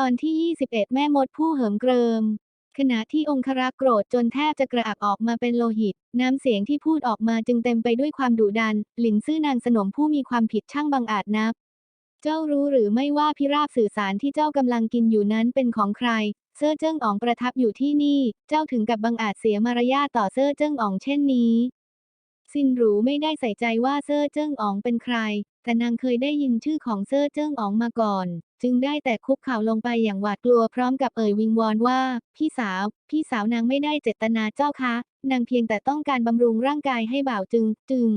ตอนที่ 21 แม่มดผู้เหิมเกริม ขณะที่องครักษ์โกรธจนแทบจะกระอักออกมาเป็นโลหิต น้ำเสียงที่พูดออกมาจึงเต็มไปด้วยความดุดัน หลินซื่อนางสนมผู้มีความผิดช่างบังอาจนัก เจ้ารู้หรือไม่ว่าพิราบสื่อสารที่เจ้ากำลังกินอยู่นั้นเป็นของใคร เซ่อเจิ้งอ๋องประทับอยู่ที่นี่ เจ้าถึงกับบังอาจเสียมารยาทต่อเซ่อเจิ้งอ๋องเช่นนี้ซินหรูไม่ได้ใส่ใจว่าเซ่อเจิ้งอ๋องเป็นใคร แต่นางเคยได้ยินชื่อของเซ่อเจิ้งอ๋องมาก่อน จึงได้แต่คุกเข่าลงไปอย่างหวาดกลัวพร้อมกับเอ่ยวิงวอนว่า พี่สาว พี่สาวนางไม่ได้เจตนาเจ้าคะนางเพียงแต่ต้องการบำรุงร่างกายให้บ่าวจึง จึง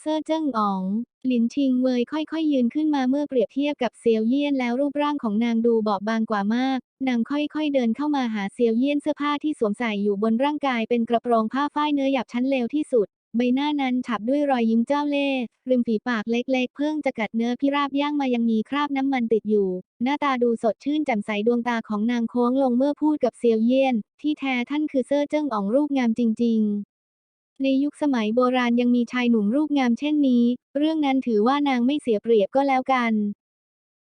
เซ่อเจิ้งอ๋อง หลินชิงเวยค่อยๆยืนขึ้นมาเมื่อเปรียบเทียบกับเซียวเยี่ยนแล้วรูปร่างของนางดูบอบบางกว่ามาก นางค่อยๆเดินเข้ามาหาเซียวเยี่ยนเสื้อผ้าที่สวมใส่อยู่บนร่างกายเป็นกระโปรงผ้าฝ้ายเนื้อหยาบชั้นเลวที่สุด ใบหน้านั้นฉับด้วยรอยยิ้มเจ้าเล่ห์ริมฝีปากเล็กๆ เพิ่งจะกัดเนื้อพิราบย่างมายังมีคราบน้ำมันติดอยู่ หน้าตาดูสดชื่นแจ่มใสดวงตาของนางโค้งลงเมื่อพูดกับเซียวเยี่ยน ที่แท้ท่านคือเซ่อเจิ้งอ๋องรูปงามจริง ๆในยุคสมัยโบราณยังมีชายหนุ่มรูปงามเช่นนี้ เรื่องนั้นถือว่านางไม่เสียเปรียบก็แล้วกัน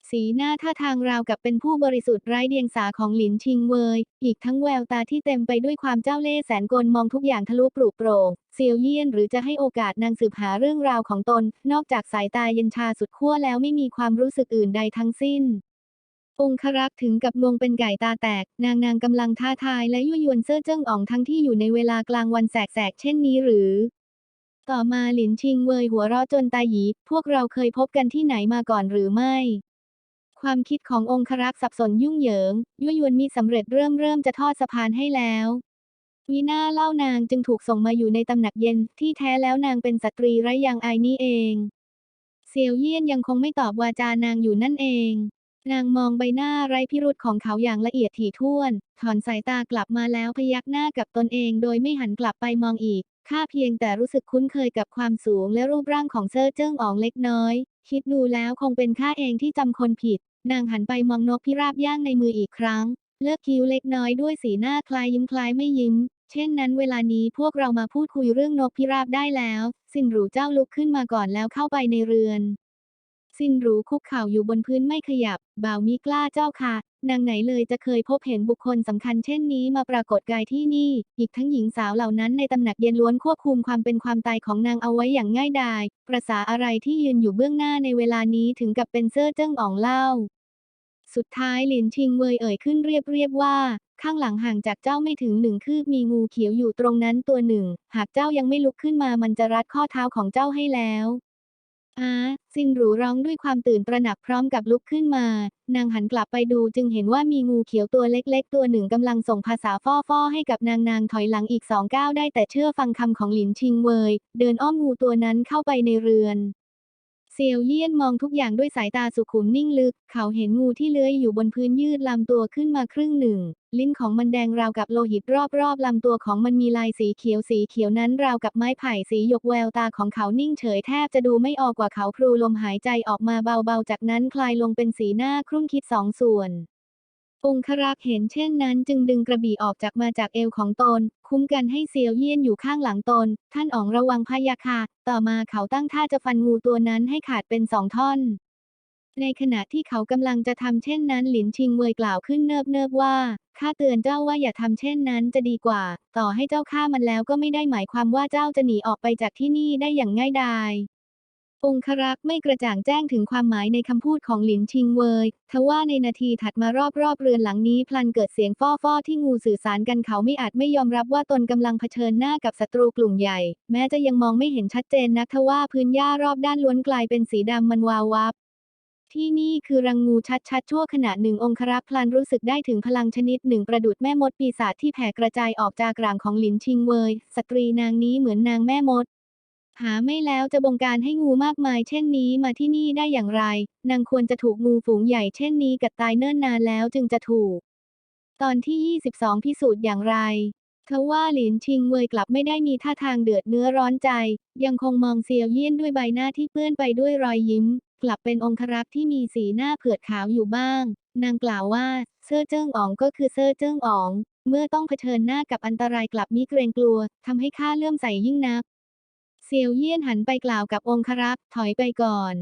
สีหน้าท่าทางราวกับเป็นผู้บริสุทธิ์ไร้เดียงสาของหลินชิงเวย อีกทั้งแววตาที่เต็มไปด้วยความเจ้าเล่ห์แสนกลมองทุกอย่างทะลุปลุกโปร่งเซียวเยี่ยนหรือจะให้โอกาสนางสืบหาเรื่องราวของตน นอกจากสายตาเย็นชาสุดขั้วแล้วไม่มีความรู้สึกอื่นใดทั้งสิ้น องครักษ์ถึงกับงงเป็นไก่ตาแตก นางนางกำลังท้าทายและยั่วยวนเซ่อเจิ้งอ๋องทั้งที่อยู่ในเวลากลางวันแสกๆเช่นนี้หรือต่อมาหลินชิงเวยหัวเราะจนตาหยี พวกเราเคยพบกันที่ไหนมาก่อนหรือไม่ ความคิดขององครักษ์สับสนยุ่งเหยิง ยั่วยวนมิสำเร็จเริ่มเริ่มจะทอดสะพานให้แล้ววีน่าเล่านางจึงถูกส่งมาอยู่ในตำหนักเย็นที่แท้แล้วนางเป็นสตรีไร้ยางอายนี่เอง เซียวเยี่ยนยังคงไม่ตอบวาจานางอยู่นั่นเอง นางมองใบหน้าไร้พิรุธของเขาอย่างละเอียดถี่ถ้วน ถอนสายตากลับมาแล้วพยักหน้ากับตนเองโดยไม่หันกลับไปมองอีก ข้าเพียงแต่รู้สึกคุ้นเคยกับความสูงและรูปร่างของเซอร์เจิ้งอ๋องเล็กน้อย คิดดูแล้วคงเป็นข้าเองที่จำคนผิด นางหันไปมองนกพิราบย่างในมืออีกครั้ง เลือกคิ้วเล็กน้อยด้วยสีหน้าคล้ายยิ้มคล้ายไม่ยิ้ม เช่นนั้นเวลานี้พวกเรามาพูดคุยเรื่องนกพิราบได้แล้ว สินหรูเจ้าลุกขึ้นมาก่อนแล้วเข้าไปในเรือน สินรูคุกเข่าอยู่บนพื้นไม่ขยับ บ่าวมิกล้าเจ้าค่ะนางไหนเลยจะเคยพบเห็นบุคคลสำคัญเช่นนี้มาปรากฏกายที่นี่ อีกทั้งหญิงสาวเหล่านั้นในตำหนักเย็นล้วนควบคุมความเป็นความตายของนางเอาไว้อย่างง่ายดาย ประษาอะไรที่ยืนอยู่เบื้องหน้าในเวลานี้ถึงกับเป็นเซ่อเจิ้งอ๋องเล่า สุดท้ายหลินชิงเวยเอ่ยขึ้นเรียบเรียบว่า ข้างหลังห่างจากเจ้าไม่ถึงหนึ่งคืบมีงูเขียวอยู่ตรงนั้นตัวหนึ่ง หากเจ้ายังไม่ลุกขึ้นมามันจะรัดข้อเท้าของเจ้าให้แล้ว อาซินหรูร้องด้วยความตื่นตระหนักพร้อมกับลุกขึ้นมา นางหันกลับไปดูจึงเห็นว่ามีงูเขียวตัวเล็กๆ ตัวหนึ่งกำลังส่งภาษาฟ่อๆให้กับนางนางถอยหลังอีกสองก้าวได้แต่เชื่อฟังคำของหลินชิงเวย เดินอ้อมงูตัวนั้นเข้าไปในเรือน เซียวเยี่ยนมองทุกอย่างด้วยสายตาสุขุมนิ่งลึก เขาเห็นงูที่เลื้อยอยู่บนพื้นยืดลำตัวขึ้นมาครึ่งหนึ่ง ลิ้นของมันแดงราวกับโลหิตรอบๆลำตัวของมันมีลายสีเขียวสีเขียวนั้นราวกับไม้ไผ่สีหยกแววตาของเขานิ่งเฉยแทบจะดูไม่ออกกว่าเขาพลูลมหายใจออกมาเบาๆ จากนั้นคลายลงเป็นสีหน้าครุ่นคิดสองส่วนองครักษ์เห็นเช่นนั้นจึงดึงกระบี่ออกจากมาจากเอวของตน คุ้มกันให้เซียวเยี่ยนอยู่ข้างหลังตน ท่านอ๋องระวังพยะค่ะ ต่อมาเขาตั้งท่าจะฟันงูตัวนั้นให้ขาดเป็นสองท่อน ในขณะที่เขากำลังจะทำเช่นนั้นหลินชิงเวยกล่าวขึ้นเนิบเนิบว่าข้าเตือนเจ้าว่าอย่าทำเช่นนั้นจะดีกว่า ต่อให้เจ้าฆ่ามันแล้วก็ไม่ได้หมายความว่าเจ้าจะหนีออกไปจากที่นี่ได้อย่างง่ายดาย องครักษ์ไม่กระจ่างแจ้งถึงความหมายในคำพูดของหลินชิงเวยทว่าในนาทีถัดมารอบๆเรือนหลังนี้พลันเกิดเสียงฟ้อฟ้อที่งูสื่อสารกันเขาไม่อาจไม่ยอมรับว่าตนกำลังเผชิญหน้ากับศัตรูกลุ่มใหญ่ แม้จะยังมองไม่เห็นชัดเจนนักทว่าพื้นหญ้ารอบด้านล้วนกลายเป็นสีดำมันวาววับที่นี่คือรังงูชัดๆ ชั่วขณะหนึ่งองครักษ์พลันรู้สึกได้ถึงพลังชนิดหนึ่งประดุดแม่มดปีศาจที่แผ่กระจายออกจากร่างของหลินชิงเวย สตรีนางนี้เหมือนนางแม่มด หาไม่แล้วจะบงการให้งูมากมายเช่นนี้มาที่นี่ได้อย่างไร นางควรจะถูกงูฝูงใหญ่เช่นนี้กัดตายเนิ่นนานแล้วจึงจะถูก ตอนที่ 22 พิสูจน์อย่างไรทว่าหลินชิงเวยกลับไม่ได้มีท่าทางเดือดเนื้อร้อนใจ ยังคงมองเซียวเยี่ยนด้วยใบหน้าที่เปื้อนไปด้วยรอยยิ้ม กลับเป็นองครักษ์ที่มีสีหน้าเผือดขาวอยู่บ้าง นางกล่าวว่าเซ่อเจิ้งอ๋องก็คือเซ่อเจิ้งอ๋อง เมื่อต้องเผชิญหน้ากับอันตรายกลับมิเกรงกลัวทำให้ข้าเลื่อมใสยิ่งนัก เซียวเยี่ยนหันไปกล่าวกับองครักษ์ถอยไปก่อน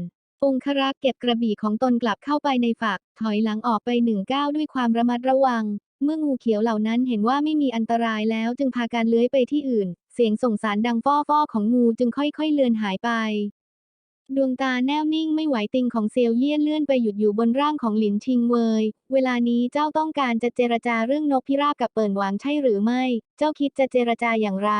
องครักษ์เก็บกระบี่ของตนกลับเข้าไปในฝัก ถอยหลังออกไปหนึ่งก้าวด้วยความระมัดระวัง เมื่องูเขียวเหล่านั้นเห็นว่าไม่มีอันตรายแล้วจึงพากันเลื้อยไปที่อื่น เสียงส่งสารดังฟ้อฟ้อของงูจึงค่อยๆเลือนหายไป ดวงตาแน่วนิ่งไม่ไหวติงของเซียวเยี่ยนเลื่อนไปหยุดอยู่บนร่างของหลินชิงเวยเวลานี้เจ้าต้องการจะเจรจาเรื่องนกพิราบกับเปิ่นหวางใช่หรือไม่ เจ้าคิดจะเจรจาอย่างไร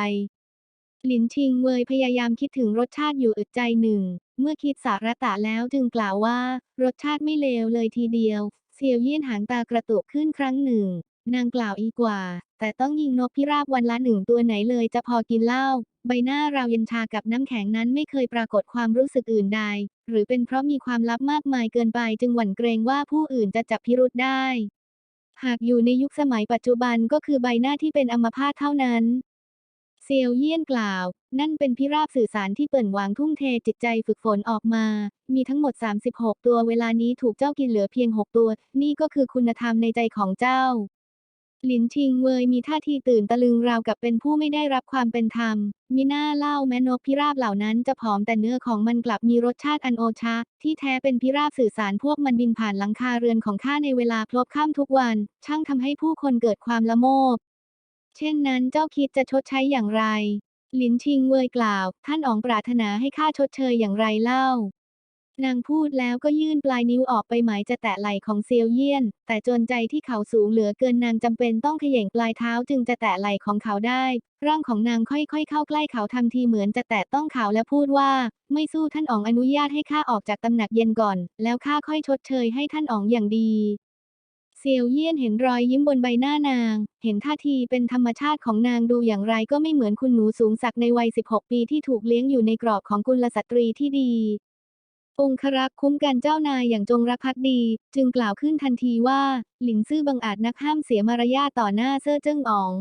หลินชิงเวยพยายามคิดถึงรสชาติอยู่อึดใจหนึ่ง เมื่อคิดสาระตะแล้วจึงกล่าวว่า รสชาติไม่เลวเลยทีเดียว เซียวเยี่ยนหางตากระตุกขึ้นครั้งหนึ่ง นางกล่าวอีกว่า แต่ต้องยิงนกพิราบวันละหนึ่งตัวไหนเลยจะพอกินเหล้าใบหน้าเราเย็นชากับน้ำแข็งนั้นไม่เคยปรากฏความรู้สึกอื่นใด หรือเป็นเพราะมีความลับมากมายเกินไปจึงหวั่นเกรงว่าผู้อื่นจะจับพิรุธได้ หากอยู่ในยุคสมัยปัจจุบันก็คือใบหน้าที่เป็นอัมพาตเท่านั้น ซียวเยี่ยนกล่าว นั่นเป็นพิราบสื่อสารที่เปิ่นหวางทุ่มเทจิตใจฝึกฝนออกมา มีทั้งหมด 36 ตัวเวลานี้ถูกเจ้ากินเหลือเพียง 6 ตัว นี่ก็คือคุณธรรมในใจของเจ้า หลินชิงเวยมีท่าทีตื่นตะลึงราวกับเป็นผู้ไม่ได้รับความเป็นธรรมมีหน้าเล่าแม้นกพิราบเหล่านั้นจะผอมแต่เนื้อของมันกลับมีรสชาติอันโอชะ ที่แท้เป็นพิราบสื่อสารพวกมันบินผ่านหลังคาเรือนของข้าในเวลาพลบค่ำทุกวัน ช่างทำให้ผู้คนเกิดความละโมบ เช่นนั้นเจ้าคิดจะชดใช้อย่างไร หลินชิงเวยกล่าว ท่านอ๋องปรารถนาให้ข้าชดเชยอย่างไรเล่า นางพูดแล้วก็ยื่นปลายนิ้วออกไปหมายจะแตะไหล่ของเซียวเยี่ยน แต่จนใจที่เขาสูงเหลือเกินนางจำเป็นต้องเขย่งปลายเท้าจึงจะแตะไหล่ของเขาได้ ร่างของนางค่อยๆ เข้าใกล้เขาทำทีเหมือนจะแตะต้องเขาและพูดว่า ไม่สู้ท่านอ๋องอนุญาตให้ข้าออกจากตำหนักเย็นก่อน แล้วข้าค่อยชดเชยให้ท่านอ๋องอย่างดี เซียวเยี่ยนเห็นรอยยิ้มบนใบหน้านาง เห็นท่าทีเป็นธรรมชาติของนางดูอย่างไรก็ไม่เหมือนคุณหนูสูงสักในวัย 16 ปีที่ถูกเลี้ยงอยู่ในกรอบของกุลสตรีที่ดี องครักษ์คุ้มกันเจ้านายอย่างจงรักภักดี จึงกล่าวขึ้นทันทีว่า หลินซื่อบังอาจนักห้ามเสียมารยาทต่อหน้าเซ่อเจิ้งอ๋อง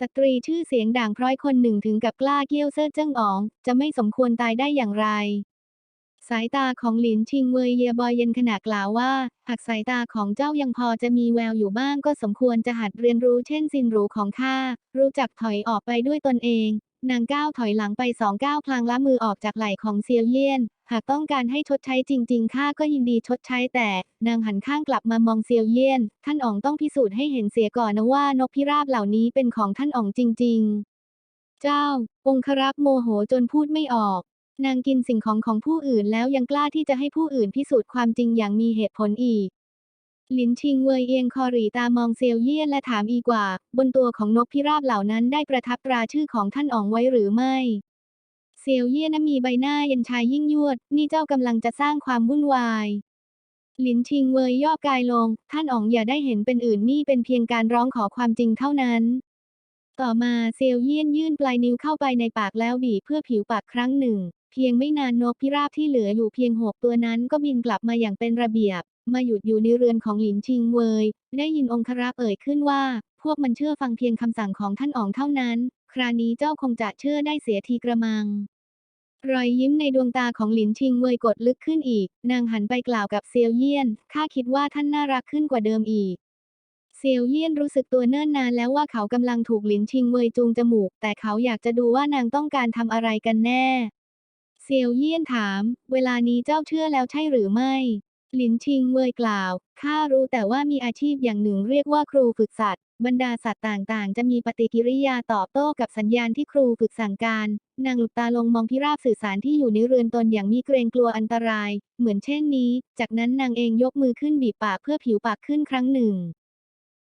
สตรีชื่อเสียงด่างพร้อยคนหนึ่งถึงกับกล้าเกี้ยวเซ่อเจิ้งอ๋อง จะไม่สมควรตายได้อย่างไร สายตาของหลินชิงเวยเยบอยเย็นขณะกล่าวว่า หากสายตาของเจ้ายังพอจะมีแววอยู่บ้างก็สมควรจะหัดเรียนรู้เช่นสินหรูของข้า รู้จักถอยออกไปด้วยตนเอง นางก้าวถอยหลังไปสองก้าวพลางละมือออกจากไหล่ของเซียวเยี่ยน หากต้องการให้ชดใช้จริงๆข้าก็ยินดีชดใช้แต่ นางหันข้างกลับมามองเซียวเยี่ยน ท่านอ๋องต้องพิสูจน์ให้เห็นเสียก่อนนะว่านกพิราบเหล่านี้เป็นของท่านอ๋องจริง ๆ เจ้า องครักษ์โมโหจนพูดไม่ออก นางกินสิ่งของของผู้อื่นแล้วยังกล้าที่จะให้ผู้อื่นพิสูจน์ความจริงอย่างมีเหตุผลอีก หลินชิงเวยเอียงคอหรีตามองเซียวเยี่ยนและถามอีกว่า บนตัวของนกพิราบเหล่านั้นได้ประทับตราชื่อของท่านอ๋องไว้หรือไม่เซียวเยี่ยนนั้นมีใบหน้าเย็นชายยิ่งยวด นี่เจ้ากำลังจะสร้างความวุ่นวาย หลินชิงเวยย่อกายลง ท่านอ๋องอย่าได้เห็นเป็นอื่นนี่เป็นเพียงการร้องขอความจริงเท่านั้น ต่อมาเซียวเยี่ยนยื่นปลายนิ้วเข้าไปในปากแล้วบีบเพื่อผิวปากครั้งหนึ่ง เพียงไม่นานนกพิราบที่เหลืออยู่เพียงหกตัวนั้นก็บินกลับมาอย่างเป็นระเบียบ มาหยุดอยู่ในเรือนของหลินชิงเวย ได้ยินองครักษ์เอ่ยขึ้นว่า พวกมันเชื่อฟังเพียงคำสั่งของท่านอ๋องเท่านั้น คราวนี้เจ้าคงจะเชื่อได้เสียทีกระมัง รอยยิ้มในดวงตาของหลินชิงเวยกดลึกขึ้นอีก นางหันไปกล่าวกับเซียวเยี่ยน ข้าคิดว่าท่านน่ารักขึ้นกว่าเดิมอีกเซียวเยี่ยนรู้สึกตัวเนิ่นนานแล้วว่าเขากำลังถูกหลินชิงเวยจูงจมูก แต่เขาอยากจะดูว่านางต้องการทำอะไรกันแน่ เซียวเยี่ยนถาม เวลานี้เจ้าเชื่อแล้วใช่หรือไม่หลินชิงเวยกล่าว ข้ารู้แต่ว่ามีอาชีพอย่างหนึ่งเรียกว่าครูฝึกสัตว์ บรรดาสัตว์ต่างๆ จะมีปฏิกิริยาตอบโต้กับสัญญาณที่ครูฝึกสั่งการ นางหลุบตาลงมองพิราบสื่อสารที่อยู่ในเรือนตนอย่างมีเกรงกลัวอันตราย เหมือนเช่นนี้ จากนั้นนางเองยกมือขึ้นบีบปากเพื่อผิวปากขึ้นครั้งหนึ่ง